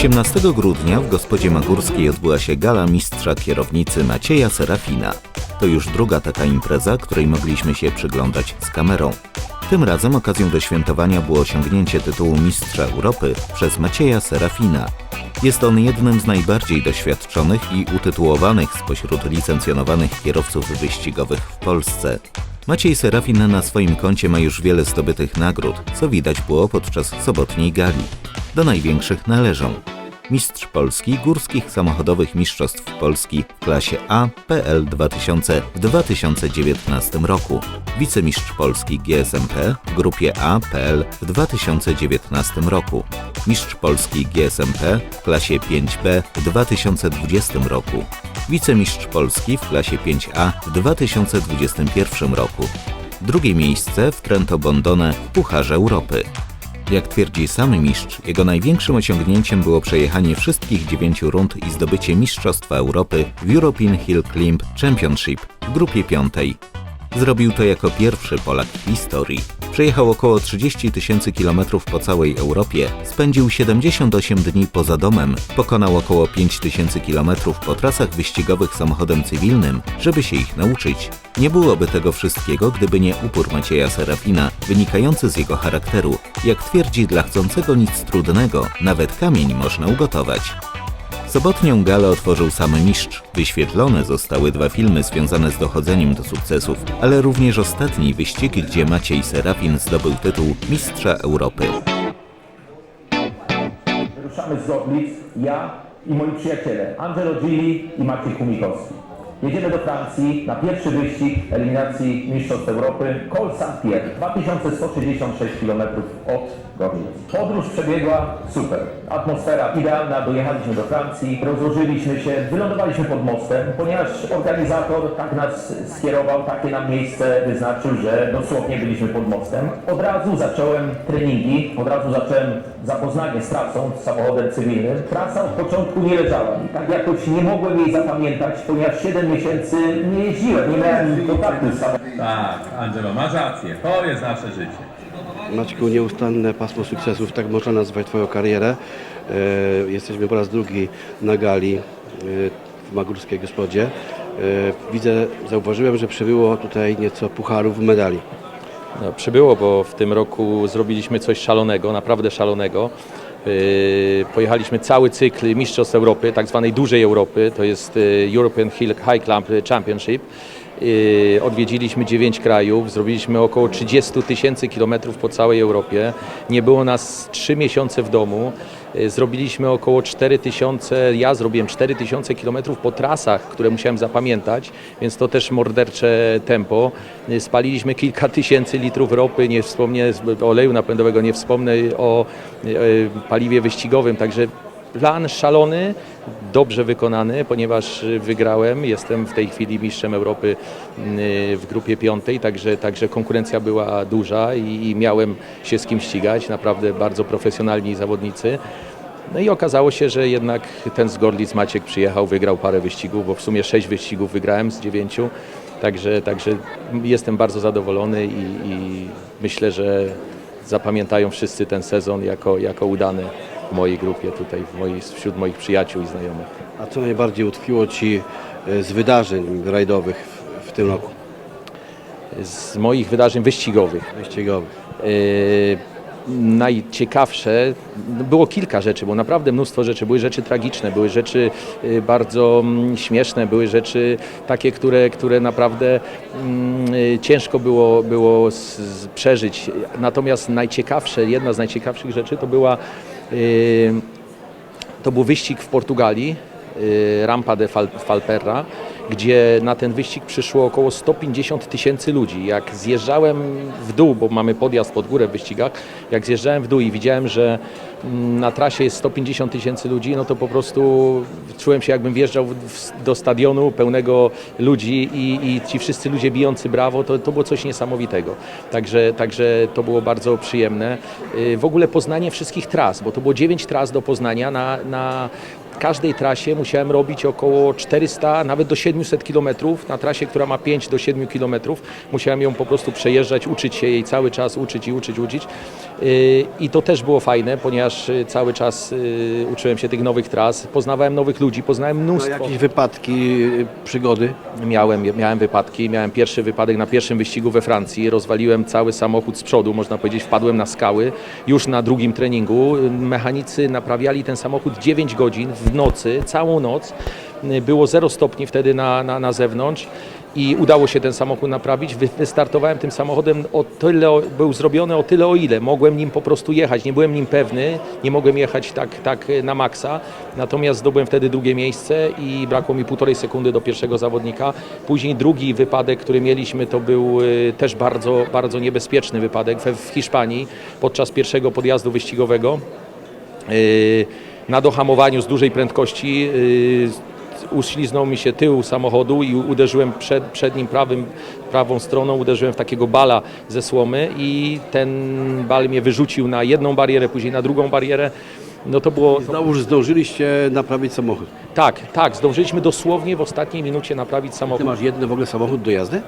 18 grudnia w Gospodzie Magórskiej odbyła się gala mistrza kierownicy Macieja Serafina. To już druga taka impreza, której mogliśmy się przyglądać z kamerą. Tym razem okazją do świętowania było osiągnięcie tytułu Mistrza Europy przez Macieja Serafina. Jest on jednym z najbardziej doświadczonych i utytułowanych spośród licencjonowanych kierowców wyścigowych w Polsce. Maciej Serafin na swoim koncie ma już wiele zdobytych nagród, co widać było podczas sobotniej gali. Do największych należą Mistrz Polski Górskich Samochodowych Mistrzostw Polski w klasie A PL 2000 w 2019 roku, Wicemistrz Polski GSMP w grupie A PL w 2019 roku, Mistrz Polski GSMP w klasie 5B w 2020 roku, Wicemistrz Polski w klasie 5A w 2021 roku, drugie miejsce w Trento Bondone w Pucharze Europy. Jak twierdzi sam mistrz, jego największym osiągnięciem było przejechanie wszystkich dziewięciu rund i zdobycie Mistrzostwa Europy w European Hill Climb Championship w grupie piątej. Zrobił to jako pierwszy Polak w historii. Przejechał około 30 tysięcy kilometrów po całej Europie, spędził 78 dni poza domem, pokonał około 5 tysięcy kilometrów po trasach wyścigowych samochodem cywilnym, żeby się ich nauczyć. Nie byłoby tego wszystkiego, gdyby nie upór Macieja Serafina, wynikający z jego charakteru. Jak twierdzi, dla chcącego nic trudnego, nawet kamień można ugotować. Sobotnią galę otworzył sam mistrz. Wyświetlone zostały dwa filmy związane z dochodzeniem do sukcesów, ale również ostatni wyścig, gdzie Maciej Serafin zdobył tytuł Mistrza Europy. Ruszamy z Gorlic, ja i moi przyjaciele Angelo Gili i Maciej Kumikowski. Jedziemy do Francji na pierwszy wyścig eliminacji Mistrzostw Europy Col Saint-Pierre, 2166 km od Gorlic. Podróż przebiegła super. Atmosfera idealna, dojechaliśmy do Francji, rozłożyliśmy się, wylądowaliśmy pod mostem, ponieważ organizator tak nas skierował, takie nam miejsce wyznaczył, że dosłownie byliśmy pod mostem. Od razu zacząłem treningi, od razu zacząłem zapoznanie z trasą, z samochodem cywilnym. Trasa od początku nie leżała mi. Tak jakoś nie mogłem jej zapamiętać, ponieważ 7 miesięcy nie jeździłem, nie miałem kontaktu z samochodem. Tak, Angelo, masz rację. To jest nasze życie. Maćku, nieustanne pasmo sukcesów, tak można nazwać Twoją karierę. E, Jesteśmy po raz drugi na gali e, w Magórskiej Gospodzie. E, Widzę, zauważyłem, że przybyło tutaj nieco pucharów medali. No, przybyło, bo w tym roku zrobiliśmy coś szalonego, naprawdę szalonego. Pojechaliśmy cały cykl Mistrzostw Europy, tak zwanej dużej Europy, to jest European High Climb Championship. Yy, odwiedziliśmy 9 krajów, zrobiliśmy około 30 tysięcy kilometrów po całej Europie. Nie było nas 3 miesiące w domu. Yy, Zrobiliśmy około 4 tysiące, ja zrobiłem 4 tysiące kilometrów po trasach, które musiałem zapamiętać, więc to też mordercze tempo. Yy, Spaliliśmy kilka tysięcy litrów ropy, nie wspomnę oleju napędowego, nie wspomnę o paliwie wyścigowym, także plan szalony, dobrze wykonany, ponieważ y, wygrałem. Jestem w tej chwili mistrzem Europy y, w grupie piątej, także, także konkurencja była duża i, i miałem się z kim ścigać. Naprawdę bardzo profesjonalni zawodnicy. No i okazało się, że jednak ten z Gorlic Maciek przyjechał, wygrał parę wyścigów, bo w sumie sześć wyścigów wygrałem z dziewięciu. Także, także jestem bardzo zadowolony i, i myślę, że zapamiętają wszyscy ten sezon jako, jako udany w mojej grupie tutaj, w wśród moich przyjaciół i znajomych. A co najbardziej utkwiło Ci e, z wydarzeń rajdowych w, w tym roku Z moich wydarzeń wyścigowych wyścigowych? Yy, najciekawsze, no było kilka rzeczy, było naprawdę mnóstwo rzeczy. Były rzeczy tragiczne, były rzeczy yy, bardzo mm, śmieszne, były rzeczy takie, które, które naprawdę mm, ciężko było, było przeżyć. Natomiast najciekawsze, jedna z najciekawszych rzeczy to była to był wyścig w Portugalii, y, Rampa de Fal- Falperra, gdzie na ten wyścig przyszło około 150 tysięcy ludzi. Jak zjeżdżałem w dół, bo mamy podjazd pod górę w wyścigach, jak zjeżdżałem w dół i widziałem, że mm, na trasie jest 150 tysięcy ludzi, no to po prostu czułem się jakbym wjeżdżał do stadionu pełnego ludzi i, i ci wszyscy ludzie bijący brawo, to, to było coś niesamowitego. Także, także to było bardzo przyjemne. Y, W ogóle poznanie wszystkich tras, bo to było 9 tras do Poznania na, na każdej trasie musiałem robić około 400, nawet do 700 km. Na trasie, która ma 5 do 7 km, musiałem ją po prostu przejeżdżać, uczyć się jej cały czas, uczyć i uczyć, uczyć. Yy, I to też było fajne, ponieważ yy, cały czas yy, uczyłem się tych nowych tras, poznawałem nowych ludzi, poznałem mnóstwo. jakieś wypadki, y, przygody? Miałem, miałem wypadki. Miałem pierwszy wypadek na pierwszym wyścigu we Francji. Rozwaliłem cały samochód z przodu, można powiedzieć, wpadłem na skały. Już na drugim treningu mechanicy naprawiali ten samochód 9 godzin w nocy, całą noc. Było 0 stopni wtedy na, na, na zewnątrz. I udało się ten samochód naprawić. Wy- Wystartowałem tym samochodem o tyle, był zrobiony o tyle o ile. Mogłem nim po prostu jechać. Nie byłem nim pewny, nie mogłem jechać tak, tak na maksa. Natomiast zdobyłem wtedy drugie miejsce i brakło mi półtorej sekundy do pierwszego zawodnika. Później drugi wypadek, który mieliśmy, to był y, też bardzo, bardzo niebezpieczny wypadek w Hiszpanii podczas pierwszego podjazdu wyścigowego. Na dohamowaniu z dużej prędkości yy, uśliznął mi się tył samochodu i uderzyłem przed, przednim prawym, prawą stroną, uderzyłem w takiego bala ze słomy i ten bal mnie wyrzucił na jedną barierę, później na drugą barierę. No to było... Znowu zdążyliście naprawić samochód. tak, tak, zdążyliśmy dosłownie w ostatniej minucie naprawić Ty samochód. masz jeden w ogóle samochód do jazdy?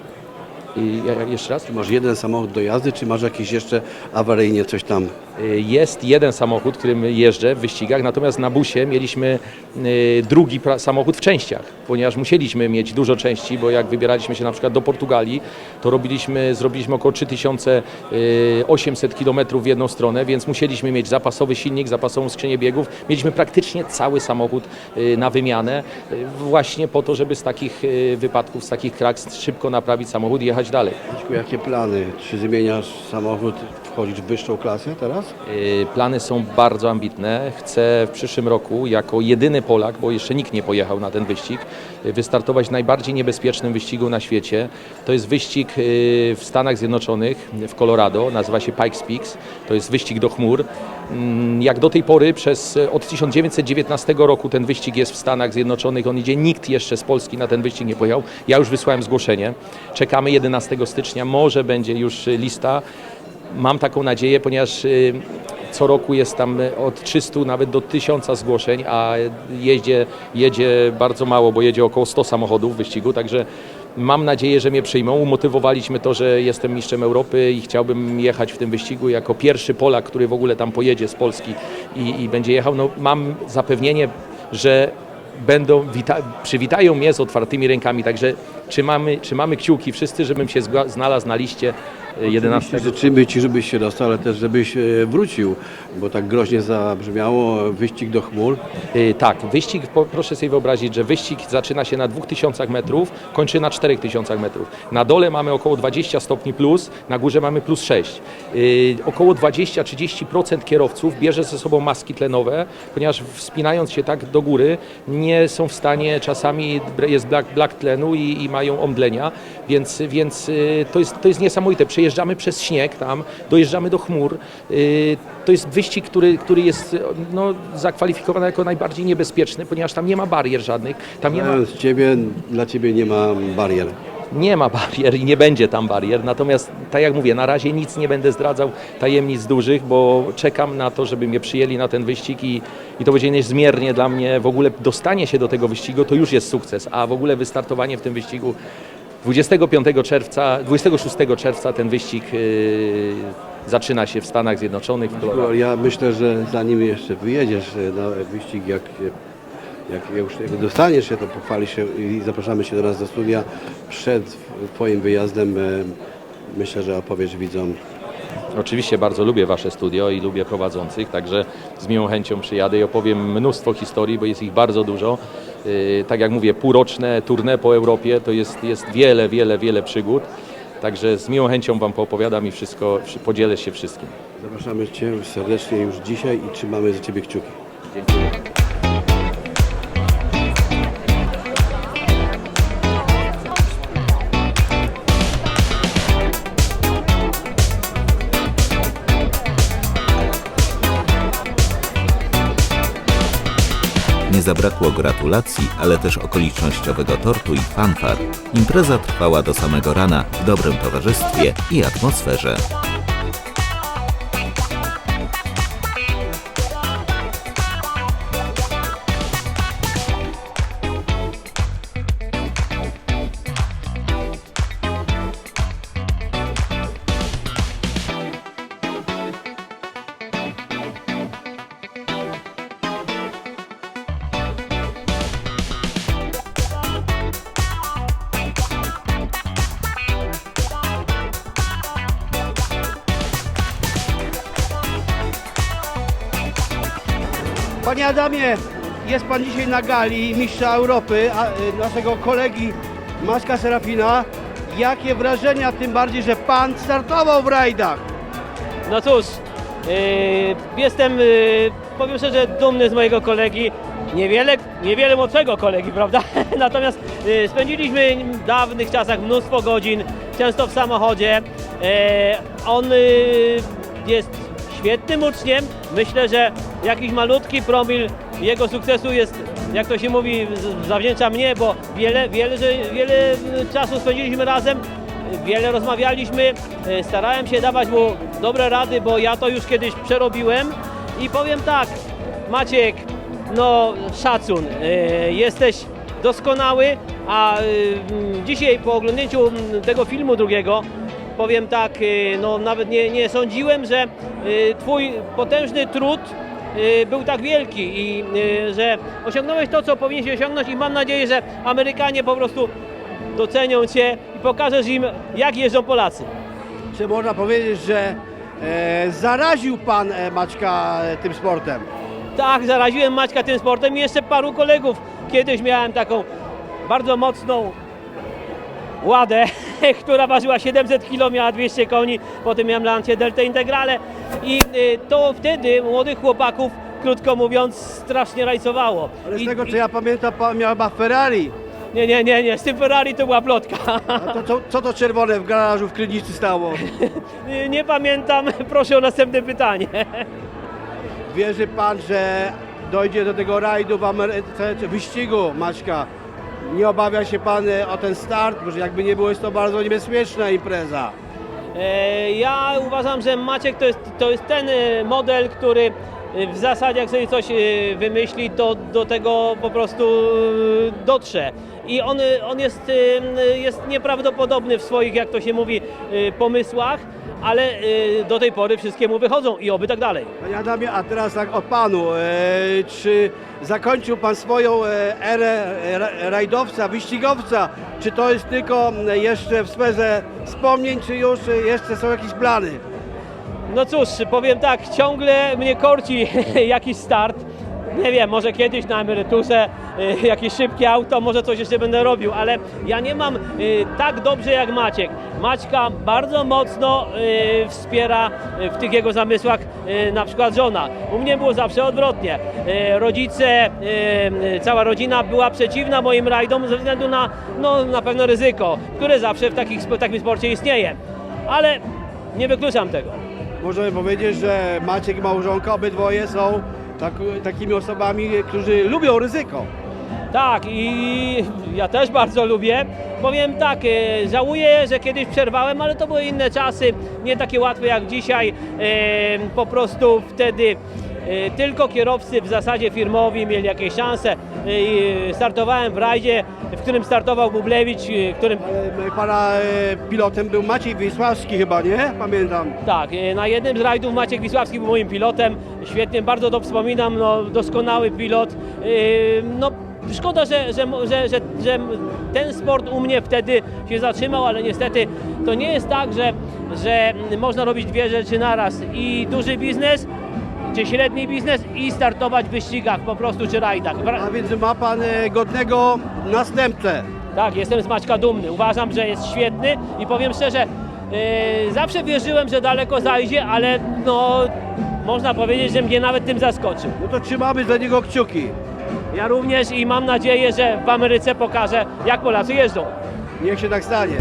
I, ja- jeszcze raz? Czy masz jeden samochód do jazdy, czy masz jakiś jeszcze awaryjnie coś tam? Y, Jest jeden samochód, którym jeżdżę w wyścigach, natomiast na busie mieliśmy y, drugi samochód w częściach, ponieważ musieliśmy mieć dużo części, bo jak wybieraliśmy się na przykład do Portugalii, to robiliśmy, zrobiliśmy około 3800 km w jedną stronę, więc musieliśmy mieć zapasowy silnik, zapasową skrzynię biegów. Mieliśmy praktycznie cały samochód y, na wymianę, y, właśnie po to, żeby z takich y, wypadków, z takich kraks szybko naprawić samochód i jechać dalej. Jakie plany? Czy zmieniasz samochód, wchodzisz w wyższą klasę teraz? Y, Plany są bardzo ambitne. Chcę w przyszłym roku jako jedyny Polak, bo jeszcze nikt nie pojechał na ten wyścig, y, wystartować w najbardziej niebezpiecznym wyścigu na świecie. To jest wyścig y, w Stanach Zjednoczonych, w Colorado, nazywa się Pikes Peaks. To jest wyścig do chmur. Mm, Jak do tej pory, przez, od 1919 roku ten wyścig jest w Stanach Zjednoczonych, on idzie, nikt jeszcze z Polski na ten wyścig nie pojechał. Ja już wysłałem zgłoszenie. Czekamy 11 stycznia, może będzie już y, lista. Mam taką nadzieję, ponieważ y, co roku jest tam od 300 nawet do 1000 zgłoszeń, a jeździe, jedzie bardzo mało, bo jedzie około 100 samochodów w wyścigu, także mam nadzieję, że mnie przyjmą. Umotywowaliśmy to, że jestem mistrzem Europy i chciałbym jechać w tym wyścigu jako pierwszy Polak, który w ogóle tam pojedzie z Polski i, i będzie jechał. No, mam zapewnienie, że będą, wita- przywitają mnie z otwartymi rękami, także trzymamy, trzymamy kciuki wszyscy, żebym się znalazł na liście y, 11 Życzymy Ci, żebyś się dostał, ale też żebyś e, wrócił, bo tak groźnie zabrzmiało wyścig do chmur. Y, Tak, wyścig, proszę sobie wyobrazić, że wyścig zaczyna się na 2000 metrów, kończy na 4000 metrów. Na dole mamy około 20 stopni plus, na górze mamy plus 6. Y, Około 20-30% kierowców bierze ze sobą maski tlenowe, ponieważ wspinając się tak do góry nie są w stanie, czasami jest brak, brak tlenu i, i mają omdlenia, więc, więc y, to, jest, to jest niesamowite. Przejeżdżamy przez śnieg tam, dojeżdżamy do chmur. Y, To jest wyścig, który, który jest no, zakwalifikowany jako najbardziej niebezpieczny, ponieważ tam nie ma barier żadnych, tam nie ma, Znając Ciebie, dla Ciebie nie ma barier. Nie ma barier i nie będzie tam barier. Natomiast, tak jak mówię, na razie nic nie będę zdradzał tajemnic dużych, bo czekam na to, żeby mnie przyjęli na ten wyścig i, i to będzie niezmiernie dla mnie w ogóle dostanie się do tego wyścigu, to już jest sukces, a w ogóle wystartowanie w tym wyścigu 25 czerwca, 26 czerwca ten wyścig yy, zaczyna się w Stanach Zjednoczonych. W. Ja myślę, że zanim jeszcze wyjedziesz na wyścig, jak, jak już dostaniesz się, to pochwalisz się i zapraszamy Cię do nas do studia. Przed Twoim wyjazdem e, myślę, że opowiesz widzom Oczywiście bardzo lubię Wasze studio i lubię prowadzących, także z miłą chęcią przyjadę i opowiem mnóstwo historii, bo jest ich bardzo dużo. Yy, Tak jak mówię, półroczne tournée po Europie to jest, jest wiele, wiele, wiele przygód. Także z miłą chęcią Wam poopowiadam i wszystko, wszy- podzielę się wszystkim. Zapraszamy Cię serdecznie już dzisiaj i trzymamy za Ciebie kciuki. Dziękuję. Nie zabrakło gratulacji, ale też okolicznościowego tortu i fanfar. Impreza trwała do samego rana w dobrym towarzystwie i atmosferze. Panie Adamie, jest Pan dzisiaj na gali mistrza Europy, a, y, naszego kolegi Maćka Serafina. Jakie wrażenia, tym bardziej, że Pan startował w rajdach? No cóż, yy, jestem, yy, powiem szczerze, dumny z mojego kolegi. Niewiele, niewiele młodszego kolegi, prawda? Natomiast yy, spędziliśmy w dawnych czasach mnóstwo godzin, często w samochodzie. Yy, on yy, jest świetnym uczniem. Myślę, że jakiś malutki promil jego sukcesu jest, jak to się mówi, zawdzięcza mnie, bo wiele, wiele, wiele czasu spędziliśmy razem. Wiele rozmawialiśmy, e, starałem się dawać mu dobre rady, bo ja to już kiedyś przerobiłem i powiem tak, Maciek, no szacun, e, jesteś doskonały, a e, dzisiaj po oglądnięciu tego filmu drugiego powiem tak, no nawet nie, nie sądziłem, że twój potężny trud był tak wielki i e, że osiągnąłeś to, co powinieneś osiągnąć i mam nadzieję, że Amerykanie po prostu docenią Cię i pokażesz im, jak jeżdżą Polacy. Czy można powiedzieć, że e, zaraził Pan e, Maćka e, tym sportem? Tak, zaraziłem Maćka tym sportem i jeszcze paru kolegów. Kiedyś miałem taką bardzo mocną ładę, która ważyła 700 kg, miała 200 koni, potem miałem Lancia Delta Integrale i y, to wtedy młodych chłopaków, krótko mówiąc, strasznie rajcowało. Ale z I, tego i- co ja pamiętam, Pan miał chyba Ferrari. Nie, nie, nie, nie, z tym Ferrari to była plotka. A to, co, co to czerwone w garażu w Krynicy stało? nie, nie pamiętam, proszę o następne pytanie. Wierzy Pan, że dojdzie do tego rajdu w Ameryce, czy wyścigu Maćka? Nie obawia się Pan e, o ten start? Bo jakby nie było, jest to bardzo niebezpieczna impreza. E, Ja uważam, że Maciek to jest, to jest ten e, model, który w zasadzie jak sobie coś wymyśli, to do tego po prostu dotrze. I on, on jest, jest nieprawdopodobny w swoich, jak to się mówi, pomysłach, ale e, do tej pory wszystkie mu wychodzą i oby tak dalej. Panie Adamie, a teraz tak o Panu. E, czy zakończył Pan swoją e, erę e, ra- rajdowca, wyścigowca? Czy to jest tylko jeszcze w sferze wspomnień, czy już jeszcze są jakieś plany? No cóż, powiem tak, ciągle mnie korci jakiś start. Nie wiem, może kiedyś na emeryturze y, jakieś szybkie auto, może coś jeszcze będę robił, ale ja nie mam y, tak dobrze jak Maciek. Maćka bardzo mocno y, wspiera y, w tych jego zamysłach y, na przykład żona. U mnie było zawsze odwrotnie. Y, rodzice, y, y, cała rodzina była przeciwna moim rajdom ze względu na no, na pewno ryzyko, które zawsze w, takich, w takim sporcie istnieje. Ale nie wykluczam tego. Możemy powiedzieć, że Maciek i małżonka obydwoje są tak, takimi osobami, którzy lubią ryzyko. Tak, i ja też bardzo lubię. Powiem tak, e, żałuję, że kiedyś przerwałem, ale to były inne czasy, nie takie łatwe jak dzisiaj. E, Po prostu wtedy e, tylko kierowcy w zasadzie firmowi mieli jakieś szanse. Startowałem w rajdzie, w którym startował Bublewicz, którym Pana pilotem był Maciej Wisławski chyba, nie? Pamiętam. Tak, na jednym z rajdów Maciek Wisławski był moim pilotem. Świetnie, bardzo to wspominam, no, doskonały pilot. No, szkoda, że, że, że, że, że ten sport u mnie wtedy się zatrzymał, ale niestety to nie jest tak, że, że można robić dwie rzeczy naraz i duży biznes, czy średni biznes i startować w wyścigach po prostu, czy rajdach. A więc ma Pan e, godnego następcę. tak, jestem z Maćka dumny. Uważam, że jest świetny i powiem szczerze, yy, zawsze wierzyłem, że daleko zajdzie, ale no, można powiedzieć, że mnie nawet tym zaskoczył. No to trzymamy za niego kciuki. Ja również i mam nadzieję, że w Ameryce pokażę, jak Polacy jeżdżą. Niech się tak stanie.